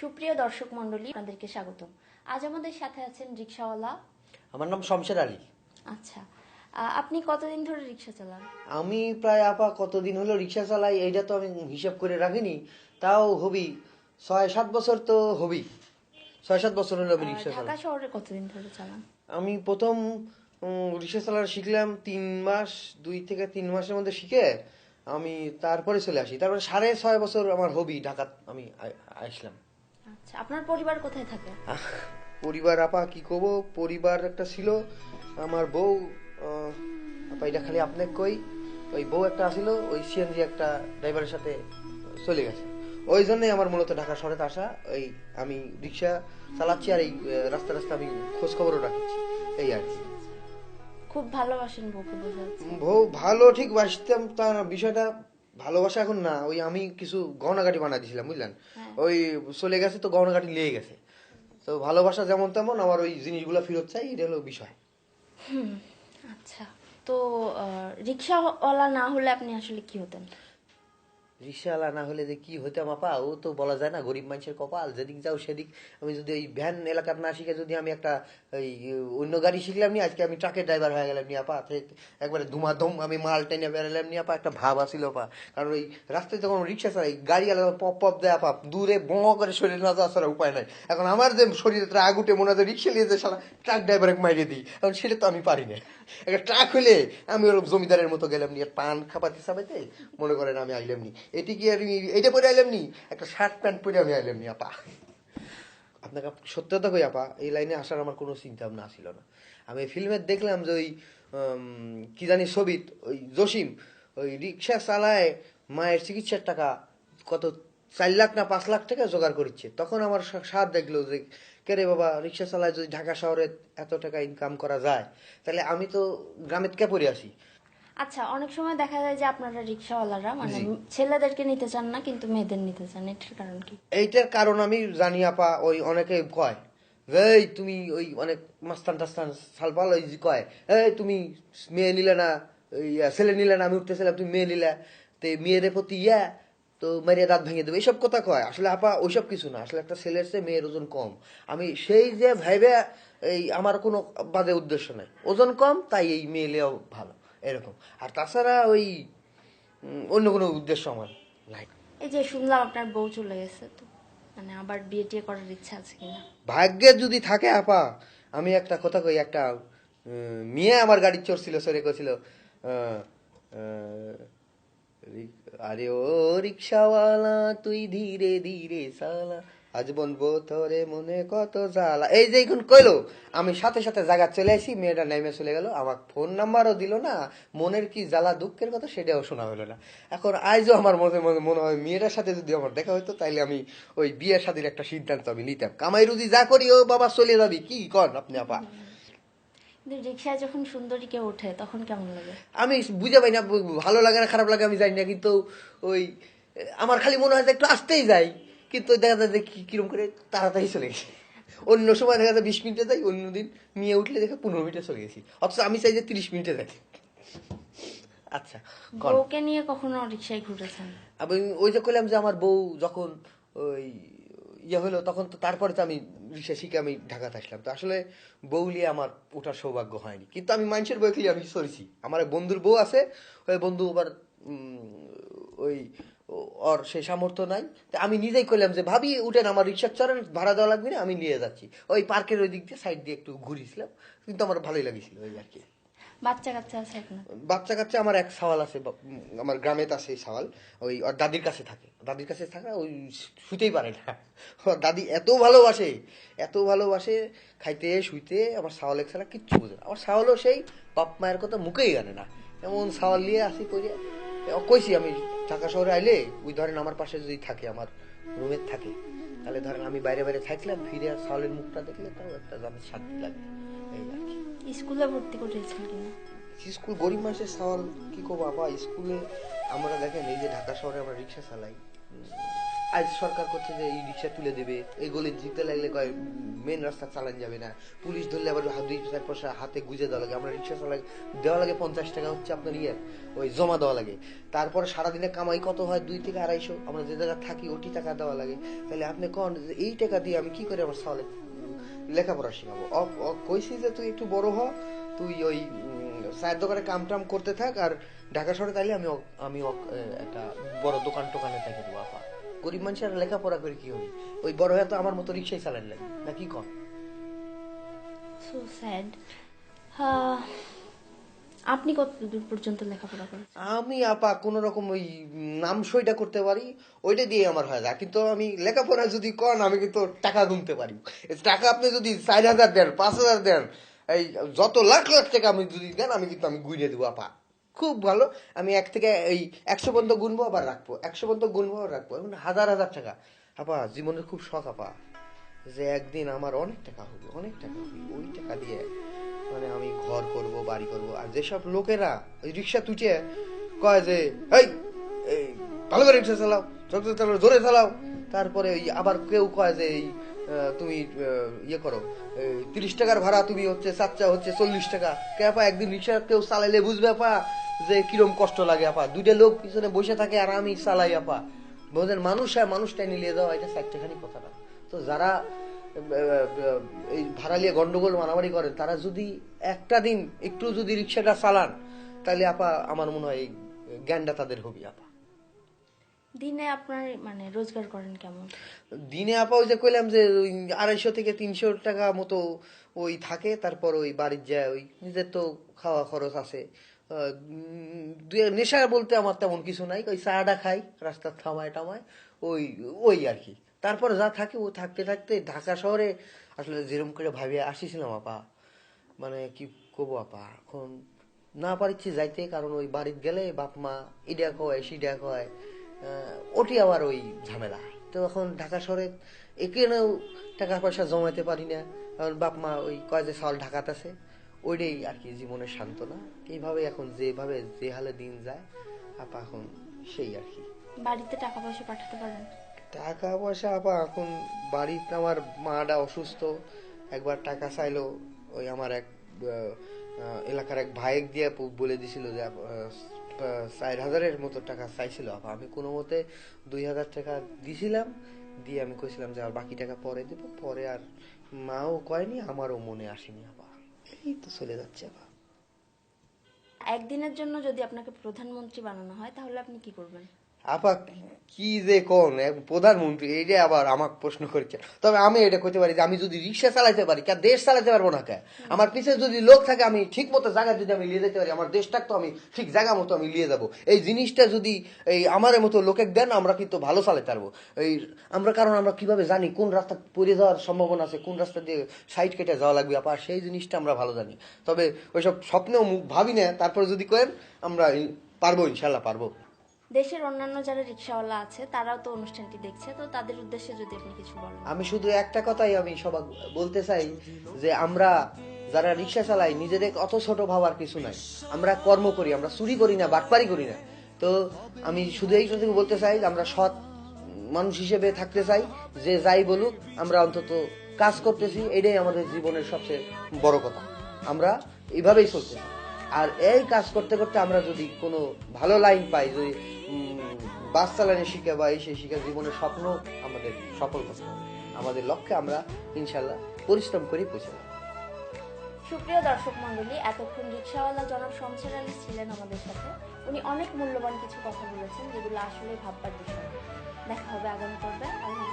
সুপ্রিয় দর্শক মণ্ডলী আপনাদেরকে স্বাগতম। আজ আমাদের সাথে আছেন রিক্সাওয়ালা। আমার নাম শমশের আলী। আচ্ছা আপনি কতদিন ধরে রিক্সা চালান? আমি প্রায় আপা কতদিন হলো রিক্সা চালাই এইটা তো আমি হিসাব করে রাখিনি। তাও হবি ছয় সাত বছর তো হবি। ছয় সাত বছর হলো আমি রিক্সা ঢাকা শহরে কতদিন ধরে চালান? আমি প্রথম রিক্সা চালানো শিখলাম তিন মাস দুই থেকে তিন মাসের মধ্যে শিখে আমি তারপরে চলে আসি। তারপরে সাড়ে ছয় বছর আমার হবি ঢাকা আমি আসলাম। আচ্ছা আপনার পরিবার কোথায় থাকে? পরিবার আপা কি করব? পরিবার একটা ছিল আমার বউ আপা এটা খালি আপনি কই? ওই বউ একটা আসিল ওই সিএনজি একটা ড্রাইভারের সাথে চলে গেছে। ওই জন্যই আমার মূলত ঢাকা শহরে আসা ওই আমি রিক্সা চালাচ্ছি আর এই রাস্তা রাস্তা আমি খোঁজ খবরও রাখছি এই আর কি। খুব ভালোবাসেন বউকে বোঝা বউ ভালো ঠিক বাসতাম তার বিষয়টা ভালোবাসা এখন না ওই আমি কিছু গহনাঘাটি বানা দিয়েছিলাম বুঝলেন? হ্যাঁ। ওই চলে গেছে তো গহনাঘাটি লেগে গেছে। তো ভালোবাসা যেমন তেমন আমার ওই জিনিসগুলো ফেরত চাই এটা হলো বিষয়। আচ্ছা। তো রিক্সাওয়ালা না হলে আপনি আসলে কি হতেন? রিক্সাওয়ালা না হলে যে কি হইতাম আপা ও তো বলা যায় না, গরিব মানুষের কপাল। যেদিক যাও সেদিক। আমি যদি ওই ভ্যান এলাকার না শিখে যদি আমি একটা, ওই, অন্য গাড়ি শিখলাম নি আজকে আমি ট্রাকের ড্রাইভার হয়ে গেলাম নি আপা একবারে ধুমাধুম, আমি মাল টেনে বেরোলাম নি আপা একটা ভাব আসিল আপা কারণ ওই রাস্তায় যখন রিক্সা চালাই গাড়ি আলাদা পপ পপ দেয় আপা দূরে ব করে শরীর না যাওয়া ছাড়া উপায় নাই। এখন আমার যে শরীরে ট্রাক উঠে, মনে হয় রিক্সা নিয়ে যে সারা ট্রাক ড্রাইভারে মাইরে দিই, এখন সেটা তো আমি পারি না। একটা ট্রাক হলে আমি ওরকম জমিদারের মতো গেলাম নি আর পান খাপাতে সাবাইতে, মনে করেন আমি আইলাম নি। এটি কি আমি এইটা পরে আইলাম নি? একটা শার্ট প্যান্ট পরে আমি আইলাম নি, আপা। আপনাকে সত্যতা কই, আপা? এই লাইনে আসার আমার কোনো চিন্তা ভাবনা ছিল না। আমি ফিল্মে দেখলাম যে ওই কি জানি ছবিত, ওই জসিম, ওই রিক্সা চালায় মায়ের চিকিৎসার টাকা, কত চার লাখ না পাঁচ লাখ টাকা জোগাড় করছে। তখন আমার সাথ দেখল যে কেরে বাবা, রিক্সা চালায় যদি ঢাকা শহরে এত টাকা ইনকাম করা যায়, তাহলে আমি তো গ্রামে কে পড়ে আসি আচ্ছা অনেক সময় দেখা যায় যে আপনারা রিক্সাওয়ালারা মানে ছেলেদেরকে নিতে চান না কিন্তু মেয়েদের নিতে চান এটার কারণ কি? এইটার কারণ আমি জানি আপা ওই অনেকে কয় এই তুমি ওই অনেক মাস্তান টাস্তান সালপাল ওই যে কয় এই তুমি মেয়ে নিলে না ছেলে নিলে না আমি উঠতেছিলাম তুমি মেয়ে নিলে তো মেয়েদের প্রতি ইয়া তো মেরিয়া দাঁত ভেঙে দেবে এইসব কথা কয়। আসলে আপা ওইসব কিছু না আসলে একটা ছেলের চেয়ে মেয়ের ওজন কম। আমি সেই যে ভাইবে এই আমার কোনো বাদে উদ্দেশ্য নাই। ওজন কম তাই এই মেয়ে ভালো। এরকম। আর তাছাড়া ওই অন্য কোনো উদ্দেশ্য আমার নাই। এই যে শুনলাম আপনার বউ চলে গেছে তো মানে আবার বিয়ে টিয়ে করার ইচ্ছা আছে কিনা? ভাগ্যে যদি থাকে আপা আমি একটা কথা কই একটা মেয়ে আমার গাড়ি চড়ছিল সরে কছিল আরে ও রিক্সাওয়ালা তুই ধীরে ধীরে সালা আজ বলব তোরে মনে কত জ্বালা। এই যে এখন কইলো আমি সাথে সাথে জায়গা চলে আসি মেয়েটা নেমে চলে গেল আমার ফোন নাম্বারও দিল না মনের কি জ্বালা দুঃখের কথা সেটাও শোনা হলো না। এখন আজও আমার মনে মনে মনে হয় মেয়েটার সাথে যদি আমার দেখা হতো তাইলে আমি ওই বিয়ের সাথীর একটা সিদ্ধান্ত আমি নিতাম। কামাই রুজি যা করি ও বাবা চলে যাবি কি কর আপনি আপা? রিক্সায় যখন সুন্দরী কেউ ওঠে তখন কেমন লাগে? আমি বুঝে পাই না ভালো লাগে না খারাপ লাগে আমি জানি না কিন্তু ওই আমার খালি মনে হয় যে একটু আসতেই যাই। কিন্তু দেখা যায় যে কি- কিরম করে তাড়াতাড়ি চলে গেছি। অন্য সময় দেখা যায় বিশ মিনিটে যাই অন্য দিন নিয়ে উঠলে দেখে পনেরো মিনিটে চলে গেছি। অথচ আমি চাই যে তিরিশ মিনিটে যাই। আচ্ছা। বউকে নিয়ে কখনো রিক্সায় ঘুরেছেন? আমি ওই যে কইলাম যে আমার বউ যখন ওই ইয়ে হলো তখন তো তারপরে তো আমি রিক্সা শিখে আমি ঢাকাতে আসলাম। তো আসলে বউ নিয়ে আমার ওঠার সৌভাগ্য হয়নি। কিন্তু আমি মানুষের বউ খেলে আমি সরেছি আমার বন্ধুর বউ আছে ওই বন্ধু আবার ওই ওর সেই সামর্থ্য নাই। তা আমি নিজেই করলাম যে ভাবি উঠেন আমার রিক্সা চড়েন ভাড়া দেওয়া লাগবে না আমি নিয়ে যাচ্ছি। ওই পার্কের ওই দিক দিয়ে সাইড দিয়ে একটু ঘুরিয়েছিলাম কিন্তু আমার ভালোই লাগিয়েছিল ওই আর কি। বাচ্চা কাচ্চা আছে বাচ্চা কাচ্চা আমার এক সাওয়াল আছে আমার গ্রামে আছে এই সাওয়াল। ওই ওর দাদির কাছে থাকে। দাদির কাছে থাকা ওই শুতেই পারে না। ওর দাদি এত ভালোবাসে এত ভালোবাসে খাইতে শুইতে আমার সাওয়ালের ছাড়া কিচ্ছু বোঝে না। আমার সাওয়ালও সেই বাপ মায়ের কথা মুখেই জানে না। এমন সাওয়াল নিয়ে আসি করে কইছি আমি ঢাকা শহরে আইলে ওই ধরেন আমার পাশে যদি থাকে আমার রুমে থাকে তাহলে ধরেন আমি বাইরে বাইরে থাকলাম ফিরে আর সাওয়ালের মুখটা দেখলে তাও একটা জানের শান্তি লাগে। এই আর কি। স্কুলে ভর্তি করিয়েছেন কিনা? স্কুল গরিব মানুষের সওয়াল কি করব বাবা স্কুলে আমরা দেখেন এই যে ঢাকা শহরে আমরা রিক্সা চালাই আজ সরকার করছে যে এই রিক্সা তুলে দেবে, এই গলি জিতে লাগলে কয় মেন রাস্তা চালান যাবে না। পুলিশ ধরলে আবার দুই চার পয়সা হাতে গুজে দেওয়া লাগে। আমরা রিক্সা চালাই, দেওয়া লাগে পঞ্চাশ টাকা হচ্ছে আপনার ইয়ে ওই জমা দেওয়া লাগে। তারপরে সারাদিনে কামাই কত হয়? দুই থেকে আড়াইশো। আমরা যে জায়গায় থাকি ওটি টাকা দেওয়া লাগে। তাহলে আপনি কন এই টাকা দিয়ে আমি কি করে আমার সালে লেখাপড়া শেখাবো? কইছি যে তুই একটু বড় হ, তুই ওই চায়ের দোকানে কাম টাম করতে থাক আর ঢাকা শহরে তাইলে আমি আমি একটা বড় দোকান টোকানে থেকে দেবো, আপা। গরিব মানুষের লেখাপড়া করে কি হবে? ওই বড় হয়ে তো আমার মতো রিক্সায় চালান লাগে না কি কর? সো স্যাড আপনি কত দূর পর্যন্ত লেখাপড়া করেছেন? আমি আপা কোন রকম ওই নাম সইটা করতে পারি ওইটা দিয়ে আমার হয়ে যায় কিন্তু আমি লেখাপড়া যদি করেন আমি কিন্তু টাকা গুনতে পারি। টাকা আপনি যদি চার হাজার দেন পাঁচ হাজার দেন এই যত লাখ লাখ টাকা আমি যদি দেন আমি কিন্তু আমি গুনে দেবো আপা। খুব ভালো। আমি এক থেকে এই একশো পর্যন্ত গুনবো, আবার রাখব। একশো পর্যন্ত গুনবো, আবার রাখব। এমন হাজার হাজার টাকা। আপা, জীবনের খুব শখ আপা, যে একদিন আমার অনেক টাকা হবে, অনেক টাকা হবে। ওই টাকা দিয়ে মানে আমি ঘর করব, বাড়ি করব। আর যেসব লোকেরা ওই রিক্সা তুচে কয় যে এই ভালো করে রিক্সা চালাও জোরে চালাও জোরে চালাও। তারপরে ওই আবার কেউ কয় যে, এই তুমি ইয়ে করো। তিরিশ টাকার ভাড়া তুমি হচ্ছে চাচ্চা হচ্ছে চল্লিশ টাকা। কে আপা, একদিন রিক্সা কেউ চালাইলে বুঝবে আপা যে কিরম কষ্ট লাগে আপা। দুইটা লোক পিছনে বসে থাকে আর আমি চালাই আপা। বোঝেন মানুষ হয় মানুষটাই নিয়ে যাওয়া, এটা চারটেখানি কথা না। তো যারা এই ভাড়া নিয়ে গন্ডগোল মারামারি করেন তারা যদি একটা দিন একটু যদি রিক্সাটা চালান, তাহলে আপা, আমার মনে হয় এই জ্ঞানটা তাদের হবি আপা। দিনে আপনার মানে রোজগার করেন কেমন? দিনে আপা ওই যে কইলাম যে ওই আড়াইশো থেকে তিনশো টাকা মতো ওই থাকে, তারপর ওই বাড়ির যায় ওই নিজের তো খাওয়া খরচ আছে। নেশা বলতে আমার তেমন কিছু নাই ওই চাটা খাই রাস্তার থামায় টামায়, ওই ওই আর কি। তারপর যা থাকে ও থাকতে থাকতে ঢাকা শহরে আসলে যেরকম করে ভাবিয়ে আসিছিলাম আপা মানে কি করব আপা, এখন না পারিচ্ছি যাইতে, কারণ ওই বাড়িতে গেলে বাপ মা ইডা কয় সিডা কয় ওটি আবার ওই ঝামেলা। তো এখন ঢাকা শহরে এখানেও টাকা পয়সা জমাইতে পারি না। কারণ বাপ মা ওই কয় যে সাল ঢাকাতেছে ওইটাই আর কি জীবনের সান্ত্বনা। এইভাবে এখন যেভাবে যে হালে দিন যায় আপা এখন সেই আর কি। বাড়িতে টাকা পয়সা পাঠাতে পারেন? টাকা পয়সা আপা এখন বাড়িতে আমার মাটা অসুস্থ। একবার টাকা চাইলো ওই আমার এক এলাকার এক ভাইয়েক দিয়ে বলে দিছিল যে চার হাজারের মতো টাকা চাইছিল। আপা আমি কোনো মতে দুই হাজার টাকা দিছিলাম, দিয়ে আমি কইছিলাম যে আর বাকি টাকা পরে দেব। পরে আর মাও কয়নি, আমারও মনে আসেনি আপা এই তো চলে যাচ্ছে আপা একদিনের জন্য যদি আপনাকে প্রধানমন্ত্রী বানানো হয়, তাহলে আপনি কি করবেন? আপা, কি যে কোন? প্রধানমন্ত্রী এইটা আবার আমাকে প্রশ্ন করছে তবে আমি এটা করতে পারি যে, আমি যদি রিক্সা চালাইতে পারি, কে দেশ চালাইতে পারব না কে? আমার পিছনে যদি লোক থাকে, আমি ঠিক মতো জায়গা যদি আমি নিয়ে যেতে পারি, আমার দেশটাকে তো আমি ঠিক জায়গা মতো আমি নিয়ে যাব। এই জিনিসটা যদি এই আমার মতো লোকে দেন, আমরা কিন্তু ভালো চালাতে পারব। এই আমরা, কারণ আমরা কীভাবে জানি কোন রাস্তা পড়ে যাওয়ার সম্ভাবনা আছে, কোন রাস্তা দিয়ে সাইড কেটে যাওয়া লাগবে, আপা, সেই জিনিসটা আমরা ভালো জানি। তবে ওইসব স্বপ্নেও ভাবি না, তারপরে যদি করেন, আমরা পারব, ইনশাল্লাহ পারব। দেশের অন্যান্য যারা রিক্সাওয়ালা আছে, তারাও তো অনুষ্ঠানটি দেখছে, তো তাদের উদ্দেশ্যে যদি আপনি কিছু বলেন। আমি শুধু একটা কথাই আমি সবাই বলতে চাই যে আমরা যারা রিক্সা চালাই, নিজেদের অত ছোট ভাবার কিছু নাই। আমরা কর্ম করি, আমরা চুরি করি না, বাটপারি করি না। তো আমি শুধু এই কথা বলতে চাই আমরা সৎ মানুষ হিসেবে থাকতে চাই, যে যাই বলুক, আমরা অন্তত কাজ করতেছি, এটাই আমাদের জীবনের সবচেয়ে বড় কথা। আমরা এইভাবেই চলতে চাই আর এই কাজ করতে করতে আমরা যদি কোনো ভালো লাইন পাই, যদি বাস চালানি শিক্ষা বা এই সেই শিখে জীবনের স্বপ্ন আমাদের সফল করতে হবে। আমাদের লক্ষ্যে আমরা ইনশাল্লাহ পরিশ্রম করে পৌঁছে সুপ্রিয় দর্শক মন্ডলী এতক্ষণ রিক্সাওয়ালা জনাব শমশের আলী ছিলেন আমাদের সাথে। উনি অনেক মূল্যবান কিছু কথা বলেছেন যেগুলো আসলে ভাববার বিষয়। দেখা হবে আগামী পর্বে। আল্লাহ